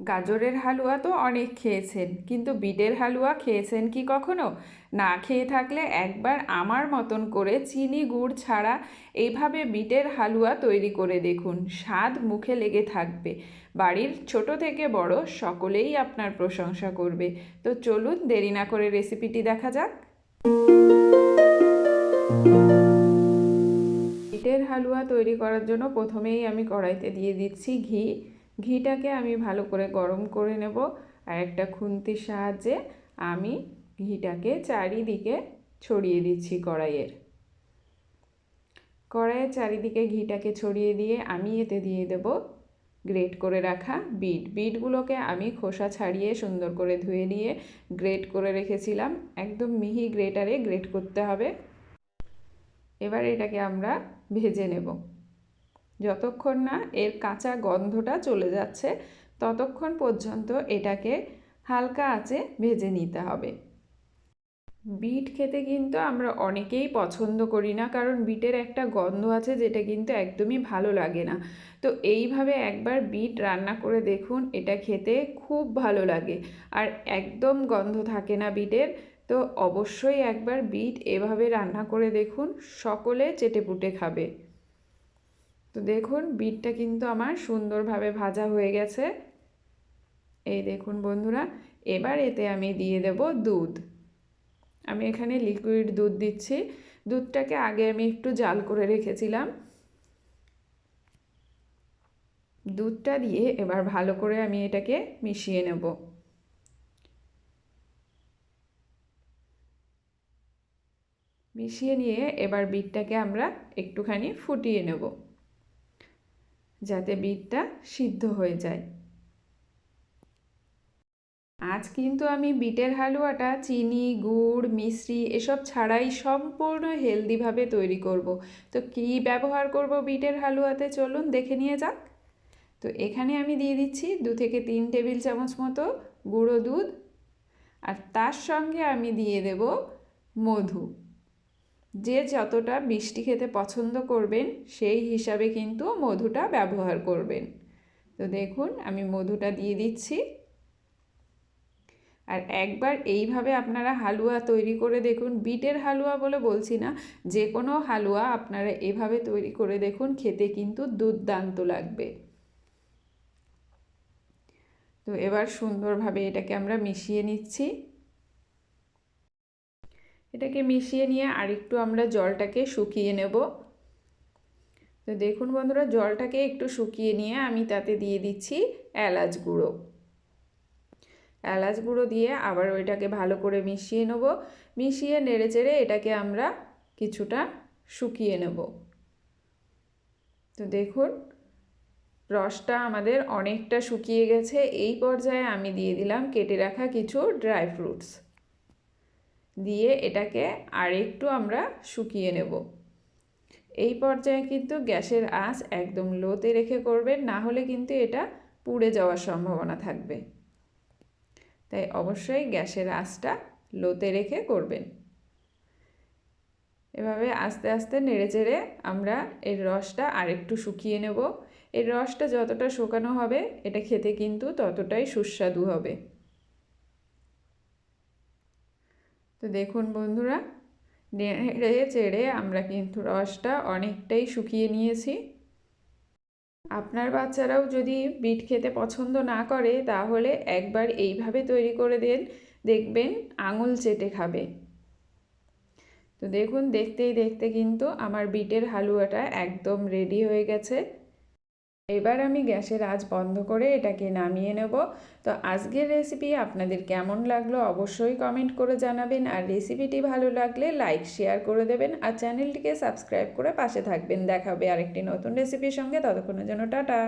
গাজরের হালুয়া তো অনেক খেয়েছেন, কিন্তু বিটের হালুয়া খেয়েছেন কি কখনো? না খেয়ে থাকলে একবার আমার মতন করে চিনি গুড় ছাড়া এইভাবে বিটের হালুয়া তৈরি করে দেখুন, স্বাদ মুখে লেগে থাকবে। বাড়ির ছোট থেকে বড় সকলেই আপনার প্রশংসা করবে। তো চলুন দেরি না করে রেসিপিটি দেখা যাক। বিটের হালুয়া তৈরি করার জন্য প্রথমেই আমি কড়াইতে দিয়ে দিচ্ছি ঘি। ঘিটাকে আমি ভালো করে গরম করে নেব আর একটা খুন্তির সাহায্যে আমি ঘিটাকে চারিদিকে ছড়িয়ে দিচ্ছি কড়াইয়ের। কড়াইয়ের চারিদিকে ঘিটাকে ছড়িয়ে দিয়ে আমি এতে দিয়ে দেব গ্রেট করে রাখা বিট। বিটগুলোকে আমি খোসা ছাড়িয়ে সুন্দর করে ধুয়ে নিয়ে গ্রেট করে রেখেছিলাম। একদম মিহি গ্রেটারে গ্রেট করতে হবে। এবার এটাকে আমরা ভেজে নেব। যতক্ষণ না এর কাঁচা গন্ধটা চলে যাচ্ছে, ততক্ষণ পর্যন্ত এটাকে হালকা আঁচে ভেজে নিতে হবে। বিট খেতে কিন্তু আমরা অনেকেই পছন্দ করি না, কারণ বিটের একটা গন্ধ আছে যেটা কিন্তু একদমই ভালো লাগে না। তো এইভাবে একবার বিট রান্না করে দেখুন, এটা খেতে খুব ভালো লাগে। আর একদম গন্ধ থাকে না বিটের, তো অবশ্যই একবার বিট এভাবে রান্না করে দেখুন, সকলে চেটেপুটে খাবে। তো দেখুন, বিটটা কিন্তু আমার সুন্দরভাবে ভাজা হয়ে গেছে। এই দেখুন বন্ধুরা, এবার এতে আমি দিয়ে দেব দুধ। আমি এখানে লিকুইড দুধ দিচ্ছি। দুধটাকে আগে আমি একটু জাল করে রেখেছিলাম। দুধটা দিয়ে এবার ভালো করে আমি এটাকে মিশিয়ে নেব। মিশিয়ে নিয়ে এবার বিটটাকে আমরা একটুখানি ফুটিয়ে নেব। যাতে বিটটা সিদ্ধ হয়ে যায়। আজ কিন্তু আমি বিটের হালুয়াটা চিনি, গুড়, মিশ্রি এসব ছাড়াই সম্পূর্ণ হেলদিভাবে তৈরি করব। তো কি ব্যবহার করব বিটের হালুয়াতে চলুন দেখে নিয়ে যাক। তো এখানে আমি দিয়ে দিচ্ছি দু থেকে তিন টেবিল চামচ মতো গুঁড়ো দুধ। আর তার সঙ্গে আমি দিয়ে দেব মধু। যে যতটা মিষ্টি খেতে পছন্দ করবেন, সেই হিসাবে কিন্তু মধুটা ব্যবহার করবেন। তো দেখুন, আমি মধুটা দিয়ে দিচ্ছি। আর একবার এইভাবে আপনারা হালুয়া তৈরি করে দেখুন, বিটের হালুয়া বলে বলছি না যে কোনো হালুয়া আপনারা এভাবে তৈরি করে দেখুন, খেতে কিন্তু দুর্দান্ত লাগবে। তো এবার সুন্দরভাবে এটাকে আমরা মিশিয়ে নিচ্ছি। এটাকে মিশিয়ে নিয়ে আরেকটু আমরা জলটাকে শুকিয়ে নেব। তো দেখুন বন্ধুরা, জলটাকে একটু শুকিয়ে নিয়ে আমি তাতে দিয়ে দিচ্ছি এলাচ গুঁড়ো। এলাচ গুঁড়ো দিয়ে আবার ওইটাকে ভালো করে মিশিয়ে নেব। মিশিয়ে নেড়ে চেড়ে এটাকে আমরা কিছুটা শুকিয়ে নেব। তো দেখুন, রসটা আমাদের অনেকটা শুকিয়ে গেছে। এই পর্যায়ে আমি দিয়ে দিলাম কেটে রাখা কিছু ড্রাই ফ্রুটস। দিয়ে এটাকে আর একটু আমরা শুকিয়ে নেব। এই পর্যায়ে কিন্তু গ্যাসের আঁচ একদম লোতে রেখে করবেন, না হলে কিন্তু এটা পুড়ে যাওয়ার সম্ভাবনা থাকবে। তাই অবশ্যই গ্যাসের আঁচটা লোতে রেখে করবেন। এভাবে আস্তে আস্তে নেড়ে চেড়ে আমরা এর রসটা আরেকটু শুকিয়ে নেব। এর রসটা যতটা শুকানো হবে, এটা খেতে কিন্তু ততটাই সুস্বাদু হবে। তো দেখুন বন্ধুরা, নেড়ে চেড়ে আমরা কিন্তু রসটা অনেকটাই শুকিয়ে নিয়েছি। আপনার বাচ্চারাও যদি বিট খেতে পছন্দ না করে, তাহলে একবার এইভাবে তৈরি করে দেন, দেখবেন আঙুল চেটে খাবে। তো দেখুন, দেখতেই দেখতে কিন্তু আমার বিটের হালুয়াটা একদম রেডি হয়ে গেছে। এবার আমি গ্যাসের আজ বন্ধ করে এটাকে নামিয়ে নেব। তো আজকের রেসিপি আপনাদের কেমন লাগল অবশ্যই কমেন্ট করে জানাবেন। আর রেসিপিটি ভালো লাগলে লাইক শেয়ার করে দেবেন। আর চ্যানেলটিকে সাবস্ক্রাইব করে পাশে থাকবেন। দেখাবে আরেকটি নতুন রেসিপির সঙ্গে। ততক্ষণের জন্য টাটা।